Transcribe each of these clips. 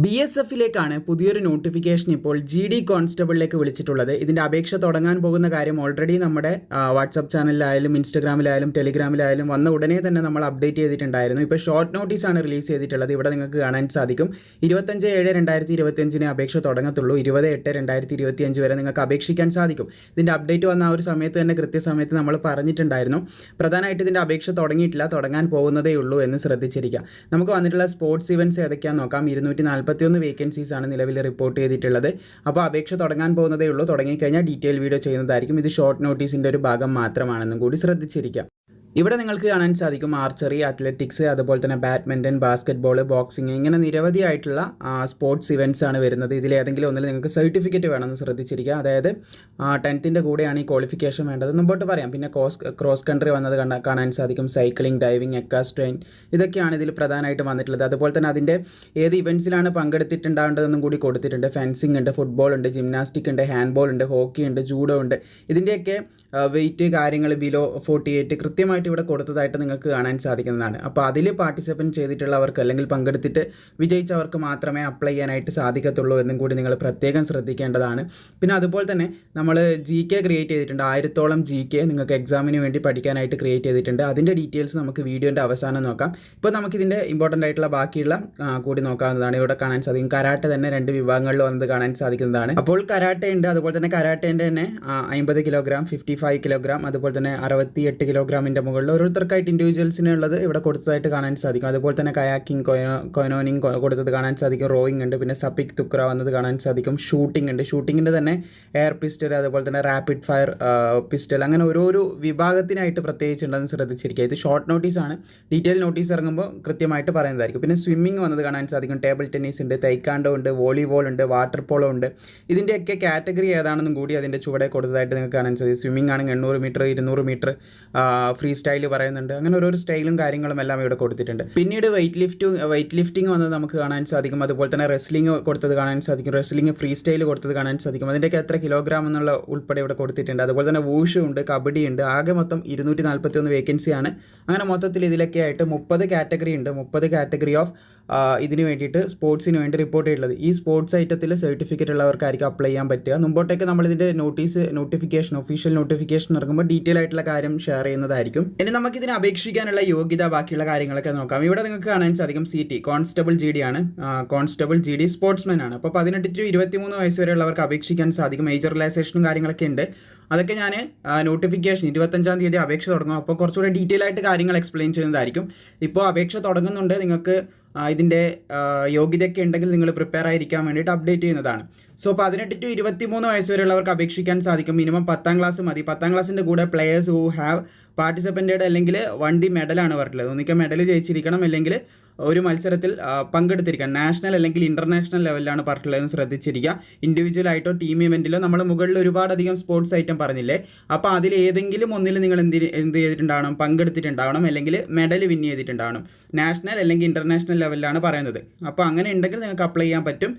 B S എഫിലേക്കാണ് പുതിയൊരു notification ഇപ്പോൾ G D കോൺസ്റ്റബിളിലേക്ക് വിളിച്ചിട്ടുള്ളത്. ഇതിന്റെ അപേക്ഷ തുടങ്ങാൻ പോകുന്ന കാര്യം ഓൾറെഡി നമ്മുടെ വാട്സപ്പ് ചാനലിലായാലും ഇൻസ്റ്റഗ്രാമിലായാലും ടെലിഗ്രാമിലായാലും വന്ന ഉടനെ തന്നെ നമ്മൾ അപ്ഡേറ്റ് ചെയ്തിട്ടുണ്ടായിരുന്നു. ഇപ്പോൾ ഷോർട്ട് നോട്ടീസാണ് റിലീസ് ചെയ്തിട്ടുള്ളത്. ഇവിടെ നിങ്ങൾക്ക് കാണാൻ സാധിക്കും. ഇരുപത്തഞ്ച് ഏഴ് രണ്ടായിരത്തി ഇരുപത്തിയഞ്ചിന് അപേക്ഷ തുടങ്ങത്തുള്ളൂ. ഇരുപത് എട്ട് രണ്ടായിരത്തി ഇരുപത്തിയഞ്ച് വരെ നിങ്ങൾക്ക് അപേക്ഷിക്കാൻ സാധിക്കും. ഇതിന്റെ അപ്ഡേറ്റ് വന്ന ആ ഒരു സമയത്ത് തന്നെ കൃത്യസമയത്ത് നമ്മൾ പറഞ്ഞിട്ടുണ്ടായിരുന്നു. പ്രധാനമായിട്ട് ഇതിന്റെ അപേക്ഷ തുടങ്ങിയിട്ടില്ല. തുടങ്ങാൻ പോകുന്നതേ ഉള്ളൂ എന്ന് ശ്രദ്ധിച്ചിരിക്കുക നമുക്ക് വന്നിട്ടുള്ള സ്പോർട്സ് ഇവന്റ്സ് ഏതൊക്കെയാണെന്ന് നോക്കാം. ഇരുന്നൂറ്റി നാൽപ്പത്തിയൊന്ന് ആണ് നിലവിൽ റിപ്പോർട്ട് ചെയ്തിട്ടുള്ളത്. അപ്പോൾ അപേക്ഷ തുടങ്ങാൻ പോകുന്നതേ ഉള്ളൂ. തുടങ്ങിക്കഴിഞ്ഞാൽ ഡീറ്റെയിൽ വീഡിയോ ചെയ്യുന്നതായിരിക്കും. ഇത് ഷോർട്ട് നോട്ടീസിന്റെ ഒരു ഭാഗം മാത്രമാണെന്നും കൂടി ശ്രദ്ധിച്ചിരിക്കുക ഇവിടെ നിങ്ങൾക്ക് കാണാൻ സാധിക്കും ആർച്ചറി അത്ലറ്റിക്സ് അതുപോലെ തന്നെ ബാഡ്മിന്റൺ ബാസ്കറ്റ്ബോൾ ബോക്സിങ് ഇങ്ങനെ നിരവധിയായിട്ടുള്ള സ്പോർട്സ് ഇവന്റ്സ് ആണ് വരുന്നത്. ഇതിൽ ഏതെങ്കിലും ഒന്നിൽ നിങ്ങൾക്ക് സർട്ടിഫിക്കറ്റ് വേണമെന്ന് ശ്രദ്ധിച്ചിരിക്കുക അതായത് ടെൻത്തിന്റെ കൂടെയാണ് ഈ ക്വാളിഫിക്കേഷൻ വേണ്ടത്. മുമ്പോട്ട് പറയാം. പിന്നെ കോസ് ക്രോസ് കൺട്രി വന്നത് കാണാൻ സാധിക്കും. സൈക്ലിംഗ് ഡൈവിംഗ് എക്കാസ്ട്രെയിൻ ഇതൊക്കെയാണ് ഇതിൽ പ്രധാനമായിട്ട് വന്നിട്ടുള്ളത്. അതുപോലെ തന്നെ അതിന്റെ ഏത് ഇവന്റ്സിലാണ് പങ്കെടുത്തിട്ടുണ്ടാവേണ്ടതെന്നും കൂടി കൊടുത്തിട്ടുണ്ട്. ഫെൻസിംഗ് ഉണ്ട് ഫുട്ബോൾ ഉണ്ട് ജിംനാസ്റ്റിക് ഉണ്ട് ഹാൻഡ്ബോൾ ഉണ്ട് ഹോക്കി ഉണ്ട് ജൂഡോ ഉണ്ട്. ഇതിന്റെയൊക്കെ വെയിറ്റ് കാര്യങ്ങൾ ബിലോ ഫോർട്ടി എയ്റ്റ് കൃത്യമായിട്ട് ഇവിടെ കൊടുത്തതായിട്ട് നിങ്ങൾക്ക് കാണാൻ സാധിക്കുന്നതാണ്. അപ്പോൾ അതിൽ പാർട്ടിസിപ്പന്റ് ചെയ്തിട്ടുള്ളവർക്ക് അല്ലെങ്കിൽ പങ്കെടുത്തിട്ട് വിജയിച്ചവർക്ക് മാത്രമേ അപ്ലൈ ചെയ്യാനായിട്ട് സാധിക്കത്തുള്ളൂ എന്നും കൂടി നിങ്ങൾ പ്രത്യേകം ശ്രദ്ധിക്കേണ്ടതാണ്. പിന്നെ അതുപോലെ തന്നെ നമ്മൾ ജി കെ ക്രിയേറ്റ് ചെയ്തിട്ടുണ്ട്. ആയിരത്തോളം ജി കെ നിങ്ങൾക്ക് എക്സാമിന് വേണ്ടി പഠിക്കാനായിട്ട് ക്രിയേറ്റ് ചെയ്തിട്ടുണ്ട്. അതിന്റെ ഡീറ്റെയിൽസ് നമുക്ക് വീഡിയോന്റെ അവസാനം നോക്കാം. ഇപ്പോൾ നമുക്കിതിന്റെ ഇമ്പോർട്ടന്റ് ആയിട്ടുള്ള ബാക്കിയുള്ള കൂടി നോക്കാവുന്നതാണ്. ഇവിടെ കാണാൻ സാധിക്കും. കരാട്ടെ തന്നെ രണ്ട് വിഭാഗങ്ങളിൽ വന്നത് കാണാൻ സാധിക്കുന്നതാണ്. അപ്പോൾ കരാട്ടെ ഉണ്ട്. അതുപോലെ തന്നെ കരാട്ടേന്റെ തന്നെ അമ്പത് കിലോഗ്രാം ഫിഫ്റ്റി ഫൈവ് കിലോഗ്രാം അതുപോലെ തന്നെ അറുപത്തി എട്ട് കിലോഗ്രാമിന്റെ മുകളിൽ ഓരോരുത്തർക്കായിട്ട് ഇൻഡിവിജ്വൽസിന് ഉള്ളത് ഇവിടെ കൊടുത്തതായിട്ട് കാണാൻ സാധിക്കും. അതുപോലെ തന്നെ കയാക്കിംഗ് കൊയനോനിങ് കൊടുത്തത് കാണാൻ സാധിക്കും. റോയിങ് ഉണ്ട് പിന്നെ സപ്പിക് തുക്ര വന്നത് കാണാൻ സാധിക്കും. ഷൂട്ടിംഗ് ഉണ്ട്. ഷൂട്ടിങ്ങിന്റെ തന്നെ എയർ പിസ്റ്റൽ അതുപോലെ തന്നെ റാപ്പിഡ് ഫയർ പിസ്റ്റൽ അങ്ങനെ ഓരോരോ വിഭാഗത്തിനായിട്ട് പ്രത്യേകിച്ചുണ്ടെന്ന് ശ്രദ്ധിച്ചിരിക്കുക. ഇത് ഷോർട്ട് നോട്ടീസ് ആണ്. ഡീറ്റെയിൽ നോട്ടീസ് ഇറങ്ങുമ്പോൾ കൃത്യമായിട്ട് പറയുന്നതായിരിക്കും. പിന്നെ സ്വിമ്മിങ് വന്നത് കാണാൻ സാധിക്കും. ടേബിൾ ടെന്നീസ് ഉണ്ട് തൈക്കാണ്ടോ ഉണ്ട് വോളിബോൾ ഉണ്ട് വാട്ടർ പോളോ ഉണ്ട്. ഇതിന്റെയൊക്കെ കാറ്റഗറി ഏതാണെന്നും കൂടി അതിന്റെ ചുവടെ കൊടുത്തതായിട്ട് നിങ്ങൾക്ക് കാണാൻ സാധിക്കും. സ്വിമ്മിംഗ് ആണെങ്കിൽ എണ്ണൂറ് മീറ്റർ ഇരുന്നൂറ് മീറ്റർ ഫ്രീ സ്റ്റൈൽ പറയുന്നുണ്ട്. അങ്ങനെ ഓരോ സ്റ്റൈലും കാര്യങ്ങളും എല്ലാം ഇവിടെ കൊടുത്തിട്ടുണ്ട്. പിന്നീട് വെയിറ്റ് ലിഫ്റ്റും വെയിറ്റ് ലിഫ്റ്റിംഗ് വന്നത് നമുക്ക് കാണാൻ സാധിക്കും. അതുപോലെ തന്നെ റെസ്ലിംഗ് കൊടുത്തത് കാണാൻ സാധിക്കും. റെസ്ലിംഗ് ഫ്രീ സ്റ്റൈൽ കൊടുത്തത് കാണാൻ സാധിക്കും. അതിന്റെയൊക്കെ എത്ര കിലോഗ്രാം എന്നുള്ള ഉൾപ്പെടെ ഇവിടെ കൊടുത്തിട്ടുണ്ട്. അതുപോലെ തന്നെ വൂഷ് ഉണ്ട് കബഡി ഉണ്ട്. ആകെ മൊത്തം ഇരുന്നൂറ്റി നാൽപ്പത്തി ഒന്ന് വേക്കൻസിയാണ് അങ്ങനെ മൊത്തത്തിൽ ഇതിലൊക്കെ ആയിട്ട് മുപ്പത് കാറ്റഗറി ഉണ്ട്. മുപ്പത് കാറ്റഗറി ഓഫ് ഇതിന് വേണ്ടിയിട്ട് സ്പോർട്സിന് വേണ്ടി റിപ്പോർട്ട് ചെയ്തിട്ടുള്ളത്. ഈ സ്പോർട്സ് ഐറ്റത്തിൽ സർട്ടിഫിക്കറ്റ് ഉള്ളവർക്കായിരിക്കും അപ്ലൈ ചെയ്യാൻ പറ്റുക. മുമ്പോട്ടേക്ക് നമ്മൾ ഇതിന്റെ നോട്ടീസ് നോട്ടിഫിക്കേഷൻ ഒഫീഷ്യൽ നോട്ടിഫിക്കേഷൻ ഇറങ്ങുമ്പോൾ ഡീറ്റെയിൽ ആയിട്ടുള്ള കാര്യം ഷെയർ ചെയ്യുന്നതായിരിക്കും. ഇനി നമുക്ക് ഇതിനെ അപേക്ഷിക്കാനുള്ള യോഗ്യത ബാക്കിയുള്ള കാര്യങ്ങളൊക്കെ നോക്കാം. ഇവിടെ നിങ്ങൾക്ക് കാണാൻ സാധിക്കും C T constable G D ആണ്. കോൺസ്റ്റബിൾ ജി ഡി സ്പോർട്സ്മാൻ ആണ്. അപ്പോൾ പതിനെട്ട് ടു ഇരുപത്തിമൂന്ന് വയസ്സ് വരെയുള്ളവർക്ക് അപേക്ഷിക്കാൻ സാധിക്കും. മേജർ റിലൈസേഷനും കാര്യങ്ങളൊക്കെ ഉണ്ട്. അതൊക്കെ ഞാൻ നോട്ടിഫിക്കേഷൻ ഇരുപത്തഞ്ചാം തീയതി അപേക്ഷ തുടങ്ങും. അപ്പോൾ കുറച്ചുകൂടി ഡീറ്റെയിൽ ആയിട്ട് കാര്യങ്ങൾ എക്സ്പ്ലെയിൻ ചെയ്യുന്നതായിരിക്കും. ഇപ്പോൾ അപേക്ഷ തുടങ്ങുന്നുണ്ട്. നിങ്ങൾക്ക് ഇതിന്റെ യോഗ്യതയൊക്കെ ഉണ്ടെങ്കിൽ നിങ്ങൾ പ്രിപ്പയർ ആയിരിക്കാൻ വേണ്ടിയിട്ട് അപ്ഡേറ്റ് ചെയ്യുന്നതാണ്. സോ പതിനെട്ട് ടു ഇരുപത്തി മൂന്ന് വയസ്സ് വരെയുള്ളവർക്ക് അപേക്ഷിക്കാൻ സാധിക്കും. മിനിമം പത്താം ക്ലാസ് മതി. പത്താം ക്ലാസ്സിന്റെ കൂടെ പ്ലെയേഴ്സ് ഹു ഹാവ് പാർട്ടിസിപ്പന്റഡ് അല്ലെങ്കിൽ വൺ മെഡലാണ് പറഞ്ഞിട്ടുള്ളത്. ഒന്നിക്കുക മെഡൽ ജയിച്ചിരിക്കണം അല്ലെങ്കിൽ ഒരു മത്സരത്തിൽ പങ്കെടുത്തിരിക്കുക നാഷണൽ അല്ലെങ്കിൽ ഇന്റർനാഷണൽ ലെവലിലാണ് പറഞ്ഞിട്ടുള്ളതെന്ന് ശ്രദ്ധിച്ചിരിക്കുക. ഇൻഡിവിജ്വൽ ആയിട്ടോ ടീം ഇവന്റിലോ നമ്മൾ മുകളിൽ ഒരുപാടധികം സ്പോർട്സ് ഐറ്റം പറഞ്ഞില്ലേ? അപ്പോൾ അതിൽ ഏതെങ്കിലും ഒന്നിൽ നിങ്ങൾ എന്ത് എന്ത് ചെയ്തിട്ടുണ്ടാവണം? പങ്കെടുത്തിട്ടുണ്ടാവണം? അല്ലെങ്കിൽ മെഡൽ വിൻ ചെയ്തിട്ടുണ്ടാവണം? നാഷണൽ അല്ലെങ്കിൽ ഇന്റർനാഷണൽ ലെവലിലാണ് പറയുന്നത്. അപ്പോൾ അങ്ങനെ ഉണ്ടെങ്കിൽ നിങ്ങൾക്ക് അപ്ലൈ ചെയ്യാൻ പറ്റും.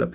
மேடம்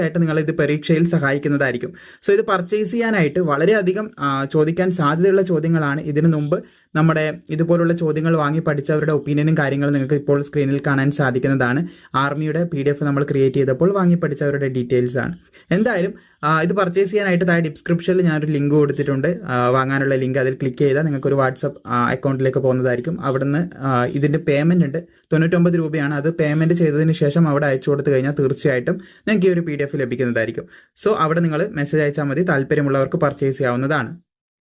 തീർച്ചയായിട്ടും നിങ്ങൾ ഇത് പരീക്ഷയിൽ സഹായിക്കുന്നതായിരിക്കും. സോ ഇത് പർച്ചേസ് ചെയ്യാനായിട്ട് വളരെയധികം ചോദിക്കാൻ സാധ്യതയുള്ള ചോദ്യങ്ങളാണ്. ഇതിനു മുമ്പ് നമ്മുടെ ഇതുപോലുള്ള ചോദ്യങ്ങൾ വാങ്ങി പഠിച്ചവരുടെ ഒപ്പീനിയനും കാര്യങ്ങളും നിങ്ങൾക്ക് ഇപ്പോൾ സ്ക്രീനിൽ കാണാൻ സാധിക്കുന്നതാണ്. ആർമിയുടെ പി ഡി എഫ് നമ്മൾ ക്രിയേറ്റ് ചെയ്തപ്പോൾ വാങ്ങി പഠിച്ചവരുടെ ഡീറ്റെയിൽസ് ആണ്. എന്തായാലും ഇത് പർച്ചേസ് ചെയ്യാനായിട്ട് താഴെ ഡിസ്ക്രിപ്ഷനിൽ ഞാനൊരു ലിങ്ക് കൊടുത്തിട്ടുണ്ട്. വാങ്ങാനുള്ള ലിങ്ക് അതിൽ ക്ലിക്ക് ചെയ്താൽ നിങ്ങൾക്ക് ഒരു വാട്സപ്പ് അക്കൗണ്ടിലേക്ക് പോകുന്നതായിരിക്കും. അവിടുന്ന് ഇതിന്റെ പേയ്മെന്റ് ഉണ്ട്. തൊണ്ണൂറ്റൊമ്പത് രൂപയാണ്. അത് പേയ്മെന്റ് ചെയ്തതിന് ശേഷം അവിടെ അയച്ചു കൊടുത്തു കഴിഞ്ഞാൽ തീർച്ചയായിട്ടും നിങ്ങൾക്ക് ഈ ഒരു പി ഡി ലഭിക്കുന്നതായിരിക്കും. സോ അവിടെ നിങ്ങൾ മെസ്സേജ് അയച്ചാൽ മതി. താല്പര്യമുള്ളവർക്ക് പർച്ചേസ് ചെയ്യാവുന്നതാണ്.